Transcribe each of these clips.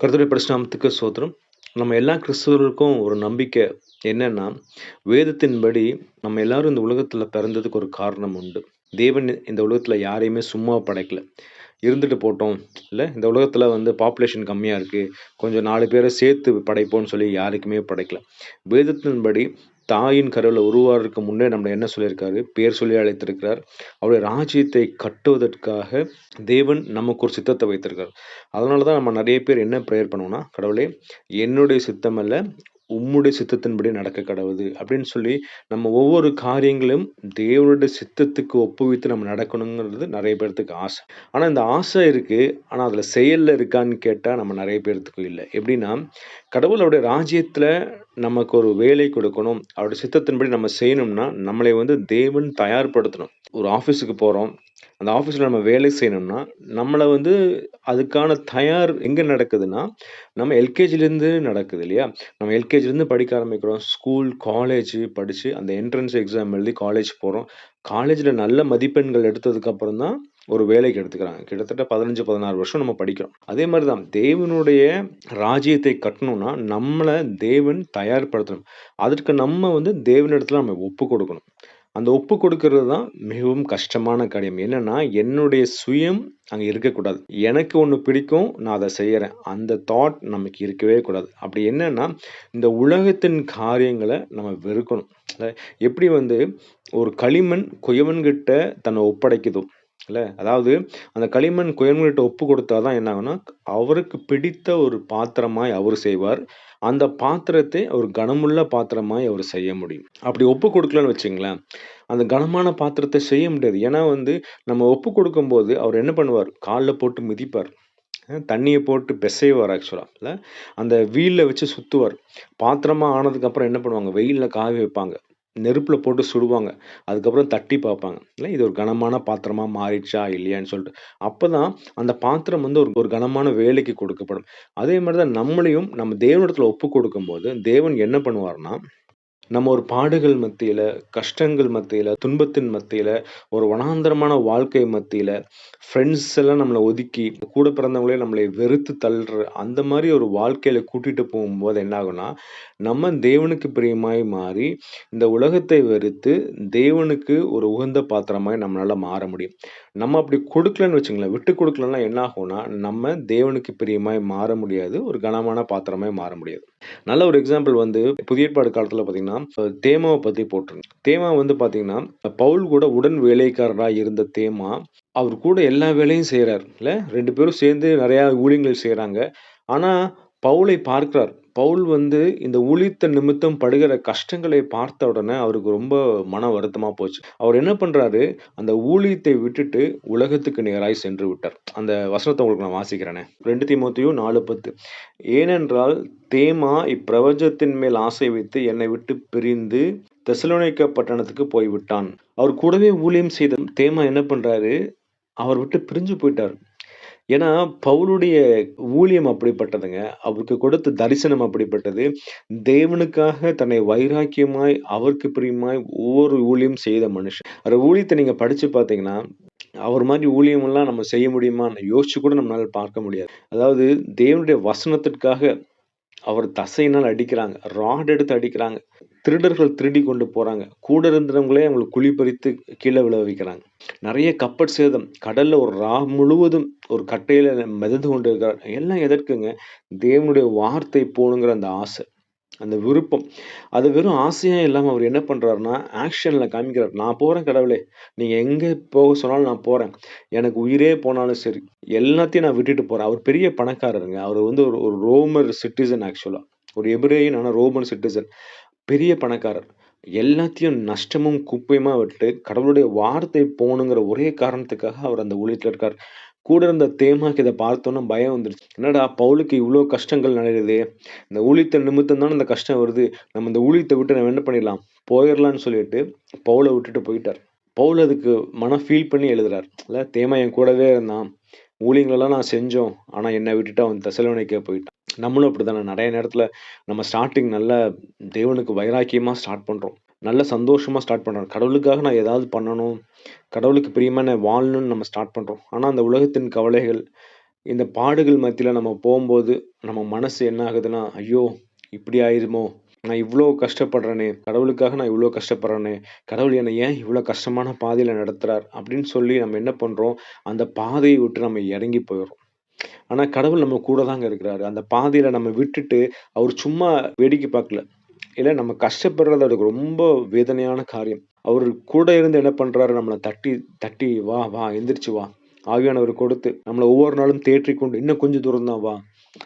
கருத்துடைய பரிசுநாமத்துக்கு சோத்திரம் நம்ம எல்லா கிறிஸ்தவர்களுக்கும் ஒரு நம்பிக்கை என்னன்னா, வேதத்தின்படி நம்ம எல்லாரும் இந்த உலகத்தில் பிறந்ததுக்கு ஒரு காரணம் உண்டு. தேவன் இந்த உலகத்தில் யாரையுமே சும்மா படைக்கல. இருந்துட்டு போட்டோம், இல்லை இந்த உலகத்தில் வந்து பாப்புலேஷன் கம்மியாக இருக்குது கொஞ்சம் நாலு பேரை சேர்த்து படைப்போம்னு சொல்லி யாருக்குமே படைக்கல. வேதத்தின்படி தாயின் கருவுல உருவாகுறதுக்கு முன்னே நம்மளை என்ன சொல்லியிருக்காரு? பேர் சொல்லி அழைத்திருக்கிறார். அவருடைய ராஜ்யத்தை கட்டுவதற்காக தேவன் நமக்கு ஒரு சித்தத்தை வைத்திருக்கார். அதனால தான் நம்ம நிறைய பேர் என்ன ப்ரேயர் பண்ணுவோம்னா, கடவுளே என்னுடைய சித்தம் அல்ல, உம்முடைய சித்தத்தின்படி நடக்க கடவுது அப்படின்னு சொல்லி நம்ம ஒவ்வொரு காரியங்களையும் தேவனுடைய சித்தத்துக்கு ஒப்புவித்து நம்ம நடக்கணுங்கிறது நிறைய பேர்த்துக்கு ஆசை. ஆனால் இந்த ஆசை இருக்குது ஆனால் அதில் செயலில் இருக்கான்னு கேட்டால் நம்ம நிறைய பேர்த்துக்கு இல்லை எப்படின்னா, கடவுள் ராஜ்யத்தில் நமக்கு ஒரு வேலை கொடுக்கணும். அவருடைய சித்தத்தின்படி நம்ம செய்யணும்னா, நம்மளை வந்து தேவன் தயார்படுத்தணும். ஒரு ஆஃபீஸுக்கு போகிறோம் அந்த ஆஃபீஸில் நம்ம வேலை செய்யணும்னா, நம்மளை வந்து அதுக்கான தயார் எங்கே நடக்குதுன்னா, நம்ம எல்கேஜிலேருந்து நடக்குது இல்லையா? நம்ம எல்கேஜிலேருந்து படிக்க ஆரம்பிக்கிறோம். ஸ்கூல், காலேஜ் படித்து அந்த என்ட்ரன்ஸ் எக்ஸாம் எழுதி காலேஜ் போகிறோம் காலேஜில் நல்ல மதிப்பெண்கள் எடுத்ததுக்கப்புறம் தான் ஒரு வேலைக்கு எடுத்துக்கிறாங்க. கிட்டத்தட்ட 15, 16 வருஷம் நம்ம படிக்கிறோம். அதே மாதிரி தான் தேவனுடைய ராஜ்யத்தை கட்டணும்னா, நம்மளை தேவன் தயார்படுத்தணும். அதற்கு நம்ம வந்து தேவனிடத்தில் நம்ம ஒப்பு கொடுக்கணும். அந்த ஒப்பு கொடுக்கறது தான் மிகவும் கஷ்டமான காரியம். என்னன்னா, என்னுடைய சுயம் அங்கே இருக்கக்கூடாது. எனக்கு ஒன்று பிடிக்கும். நான் அதை செய்கிறேன் அந்த தாட் நமக்கு இருக்கவே கூடாது. அப்படி என்னன்னா, இந்த உலகத்தின் காரியங்களை நம்ம வெறுக்கணும். எப்படி வந்து ஒரு களிமண் குயவன்கிட்ட தன்னை ஒப்படைக்குதோ, இல்லை அதாவது அந்த களிமண் குயவன்கிட்ட ஒப்பு கொடுத்தா தான் என்ன ஆகும்னா, அவருக்கு பிடித்த ஒரு பாத்திரமாய் அவர் செய்வார். அந்த பாத்திரத்தை ஒரு கனமுள்ள பாத்திரமாய் அவர் செய்ய முடியும். அப்படி ஒப்பு கொடுக்கலன்னு வச்சுங்களேன் அந்த கனமான பாத்திரத்தை செய்ய முடியாது. ஏன்னா வந்து நம்ம ஒப்பு கொடுக்கும்போது அவர் என்ன பண்ணுவார்? காலில் போட்டு மிதிப்பார். தண்ணியை போட்டு பெசைவார் ஆக்சுவலாக இல்லை அந்த வீலில் வச்சு சுற்றுவார் பாத்திரமாக ஆனதுக்கப்புறம் என்ன பண்ணுவாங்க? வெயிலில் காய வைப்பாங்க. நெருப்புல போட்டு சுடுவாங்க. அதுக்கப்புறம் தட்டி பார்ப்பாங்க. இல்ல இது ஒரு கனமான பாத்திரமா மாறிடுச்சா? இல்லையான்னு சொல்லிட்டு. அப்பதான் அந்த பாத்திரம் வந்து ஒரு ஒரு கனமான வேலைக்கு கொடுக்கப்படும். அதே மாதிரி தான் நம்மளையும் நம்ம தேவனிடத்தில் ஒப்பு கொடுக்கும்போது, தேவன் என்ன பண்ணுவார்னா நம்ம ஒரு பாடுகள் மத்தியில் கஷ்டங்கள் மத்தியில் துன்பத்தின் மத்தியில் ஒரு வனாந்தரமான வாழ்க்கை மத்தியில் ஃப்ரெண்ட்ஸ் எல்லாம் நம்மளை ஒதுக்கி, கூட பிறந்தவங்களே நம்மளை வெறுத்து தள்ளுற அந்த மாதிரி ஒரு வாழ்க்கையில் கூட்டிகிட்டு போகும்போது என்னாகும்னா நம்ம தேவனுக்கு பிரியமாய் மாறி, இந்த உலகத்தை வெறுத்து தேவனுக்கு ஒரு உகந்த பாத்திரமாய் நம்மளால மாற முடியும். நம்ம அப்படி கொடுக்கலன்னு வச்சுங்களேன் விட்டு கொடுக்கலன்னா என்ன ஆகும்னா, நம்ம தேவனுக்கு பிரியமாய் மாற முடியாது. ஒரு கனமான பாத்திரமாய் மாற முடியாது. நல்ல ஒரு எக்ஸாம்பிள் வந்து புதிய ஏற்பாடு காலத்துல பார்த்தீங்கன்னா, தேமாவை பத்தி போட்டிருங்க. தேமா வந்து பார்த்தீங்கன்னா, பவுல் கூட உடன் வேலைக்காரரா இருந்த தேமா, அவர் கூட எல்லா வேலையும் செய்கிறார் இல்ல ரெண்டு பேரும் சேர்ந்து நிறையா ஊழியங்கள் செய்கிறாங்க ஆனா, பவுலை பார்க்கிறார். பவுல் வந்து இந்த ஊழியத்த நிமித்தம் படுகிற கஷ்டங்களை பார்த்த உடனே அவருக்கு ரொம்ப மன வருத்தமாக போச்சு. அவர் என்ன பண்ணுறாரு அந்த ஊழியத்தை விட்டுட்டு உலகத்துக்கு நேராய் சென்று விட்டார். அந்த வசனத்தை உங்களுக்கு நான் வாசிக்கிறேனே. 2 தீமோத்தேயு 4:10 ஏனென்றால் தேமா இப்பிரபஞ்சத்தின் மேல் ஆசை வைத்து என்னை விட்டு பிரிந்து தெசலோனிக்க பட்டணத்துக்கு போய்விட்டான். அவர் கூடவே ஊழியம் செய்த தேமா என்ன பண்ணுறாரு அவர் விட்டு பிரிஞ்சு போயிட்டார் ஏன்னா, பவுலுடைய ஊழியம் அப்படிப்பட்டதுங்க. அவருக்கு கொடுத்த தரிசனம் அப்படிப்பட்டது. தேவனுக்காக தன்னை வைராக்கியமாய், அவருக்கு பிரியமாய் ஒவ்வொரு ஊழியம் செய்த மனுஷன். அந்த ஊழியத்தை நீங்க படிச்சு பார்த்தீங்கன்னா, அவர் மாதிரி ஊழியமெல்லாம் நம்ம செய்ய முடியுமான்னு யோசிச்சு கூட நம்மளால பார்க்க முடியாது. அதாவது தேவனுடைய வசனத்திற்காக அவர் தசையினால் அடிக்கிறாங்க. ராட் எடுத்து அடிக்கிறாங்க. திருடர்கள் திருடி கொண்டு போகிறாங்க கூட இருந்தவங்களே அவங்களுக்கு குழி பறித்து கீழே விழ வைக்கிறாங்க. நிறைய கப்பல் சேதம். கடலில் ஒரு ரா முழுவதும் ஒரு கட்டையில் மிதந்து கொண்டு இருக்கிறார். எல்லாம் எதற்குங்க? தேவனுடைய வார்த்தை போகணுங்கிற அந்த ஆசை. அந்த விருப்பம். அது வெறும் ஆசையாக இல்லாமல் அவர் என்ன பண்ணுறாருன்னா ஆக்ஷனில் காமிக்கிறார். நான் போகிறேன் கடவுளே! நீங்கள் எங்கே போக சொன்னாலும் நான் போகிறேன் எனக்கு உயிரே போனாலும் சரி. எல்லாத்தையும் நான் விட்டுட்டு போகிறேன் அவர் பெரிய பணக்காரருங்க. அவர் வந்து ஒரு ஒரு ரோமர் சிட்டிசன் ஆக்சுவலாக ஒரு எபிரேயன் ஆனால் ரோமன் சிட்டிசன். பெரிய பணக்காரர். எல்லாத்தையும் நஷ்டமும், குப்பையுமா விட்டுட்டு கடவுளுடைய வார்த்தை போகணுங்கிற ஒரே காரணத்துக்காக அவர் அந்த ஊழியத்துல இருக்கார். கூட இருந்த தேமாக்கு இத பார்த்தோனே பயம் வந்துருச்சு. என்னடா பவுலுக்கு இவ்ளோ கஷ்டங்கள் நடக்குதே! இந்த ஊழியத்தின் நிமித்தம் தான இந்த கஷ்டம் வருது. நம்ம இந்த ஊழியத்த விட்டு நம்ம என்ன பண்ணிடலாம்? போயிடலான்னு சொல்லிட்டு பவுல விட்டுட்டு போயிட்டார். பவுல் அதுக்கு மனம் ஃபீல் பண்ணி எழுதுறார். இல்ல தேமா என் கூடவே இருந்தான். ஊழியங்களெல்லாம் நான் செஞ்சோம். ஆனா என்ன விட்டுட்டு அவன் தெசலோனிக்கே போயிட்டான். நம்மளும் அப்படி தானே நிறைய நேரத்தில் நம்ம ஸ்டார்டிங் நல்ல தேவனுக்கு வைராக்கியமாக ஸ்டார்ட் பண்ணுறோம் நல்ல சந்தோஷமாக ஸ்டார்ட் பண்ணுறோம் கடவுளுக்காக நான் ஏதாவது பண்ணணும். கடவுளுக்கு பிரியமான வாழணும்னு நம்ம ஸ்டார்ட் பண்ணுறோம் ஆனால் அந்த உலகத்தின் கவலைகள், இந்த பாடுகள் மத்தியில் நம்ம போகும்போது நம்ம மனசு என்ன ஆகுதுன்னா, ஐயோ! இப்படி ஆயிருமோ! நான் இவ்வளோ கஷ்டப்படுறேனே! கடவுளுக்காக நான் இவ்வளோ கஷ்டப்படுறேனே! கடவுள் என்னை ஏன் இவ்வளோ கஷ்டமான பாதையில் நடத்துகிறார் அப்படின்னு சொல்லி நம்ம என்ன பண்ணுறோம் அந்த பாதையை விட்டு நம்ம இறங்கி போயிடுறோம் ஆனா கடவுள் நம்ம கூட தாங்க இருக்கிறாரு. அந்த பாதியில நம்ம விட்டுட்டு, அவரு சும்மா வேடிக்கை பார்க்கல. ஏன்னா நம்ம கஷ்டப்படுறது அவருக்கு ரொம்ப வேதனையான காரியம். அவரு கூட இருந்து என்ன பண்றாரு, நம்மள தட்டி தட்டி "வா, வா எந்திரிச்சு வா." ஆவியானவர் கொடுத்து, நம்மள ஒவ்வொரு நாளும் தேற்றிக்கொண்டு, "இன்னும் கொஞ்சம் தூரம் தான் வா.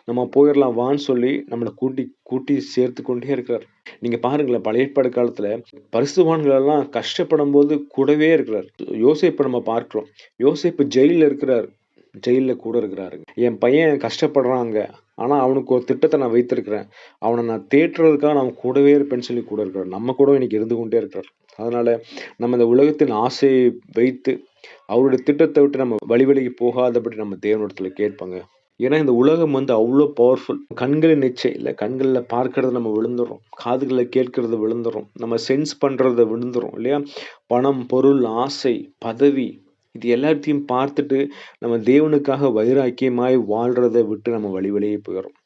நம்ம போயிரலாம் வான்னு" சொல்லி நம்மள கூட்டி கூட்டி சேர்த்துக் கொண்டே இருக்கிறார். நீங்க பாருங்களேன், பழைய ஏற்பாடு காலத்துல பரிசுத்தவான்கள் எல்லாம் கஷ்டப்படும்போது கூடவே இருக்கிறார். யோசேப்ப நம்ம பார்க்கிறோம். யோசேப்பு ஜெயில்ல இருக்கிறாரு. ஜெயிலில் கூட இருக்கிறாருங்க. என் பையன் கஷ்டப்படுறாங்க. ஆனால் அவனுக்கு ஒரு திட்டத்தை நான் வைத்திருக்கிறேன். அவனை நான் தேற்றுறதுக்காக நான் அவன் கூடவே இருப்பேன்னு சொல்லி கூட இருக்கிறார். நம்ம கூட இன்னைக்கு இருந்து கொண்டே இருக்கிறார். அதனால் நம்ம இந்த உலகத்தின் ஆசையை வைத்து, அவருடைய திட்டத்தை விட்டு நம்ம வழி விலகி போகாதபடி நம்ம தேவனிடத்தில் கேட்பாங்க ஏன்னா இந்த உலகம் வந்து அவ்வளோ பவர்ஃபுல். கண்களின் நிச்சயம் இல்லை கண்களில் பார்க்கறத நம்ம விழுந்துடுறோம் காதுகளில் கேட்கறத விழுந்துர்றோம். நம்ம சென்ஸ் பண்ணுறத விழுந்துர்றோம் இல்லையா? பணம், பொருள், ஆசை, பதவி இது எல்லாத்தையும் பார்த்துட்டு, நம்ம தேவனுக்காக வைராக்கியமாய் வாழ்றதை விட்டு நம்ம வழி வழியே போயிடும்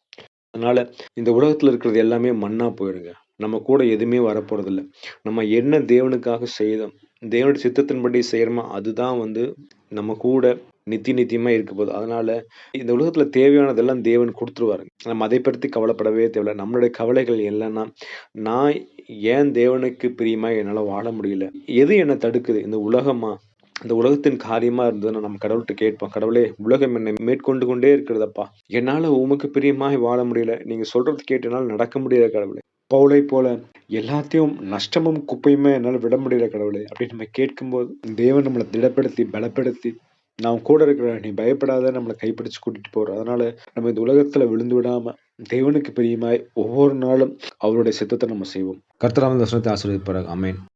அதனால இந்த உலகத்துல இருக்கிறது எல்லாமே மண்ணா போயிருங்க. நம்ம கூட எதுவுமே வரப்போறதில்ல. நம்ம என்ன தேவனுக்காக செய்தோம், தேவனுடைய சித்தத்தின்படி செய்யறோமோ அதுதான் வந்து நம்ம கூட நித்தி நித்தியமா இருக்க போகுது. அதனால இந்த உலகத்துல தேவையானதெல்லாம் தேவன் கொடுத்துருவாரு நம்ம அதை பற்றி கவலைப்படவே தேவையில்லை நம்மளுடைய கவலைகள் என்னன்னா, நான் ஏன் தேவனுக்கு பிரியமா என்னால வாழ முடியல? எது என்னை தடுக்குது? இந்த உலகமா? அந்த உலகத்தின் காரியமா இருந்ததுன்னா நம்ம கடவுள்கிட்ட கேட்போம். கடவுளே! உலகம் என்னை மேற்கொண்டு கொண்டே இருக்கிறதப்பா. என்னால உமக்கு பிரியமாய் வாழ முடியல. நீங்க சொல்றது கேட்டு என்னால் நடக்க முடியல கடவுளே. பவுளை போல எல்லாத்தையும் நஷ்டமும், குப்பையுமே என்னால் விட முடியல கடவுளே! அப்படின்னு நம்ம கேட்கும்போது, தேவன் நம்மளை திடப்படுத்தி, பலப்படுத்தி, நான் கூட இருக்கிற நீ பயப்படாத நம்மளை கைப்பிடிச்சு கூட்டிட்டு போற அதனால நம்ம இந்த உலகத்துல விழுந்து விடாம, தேவனுக்கு பிரியமாய் ஒவ்வொரு நாளும் அவருடைய சித்தத்தை நம்ம செய்வோம். கர்த்தர் தாமே இந்த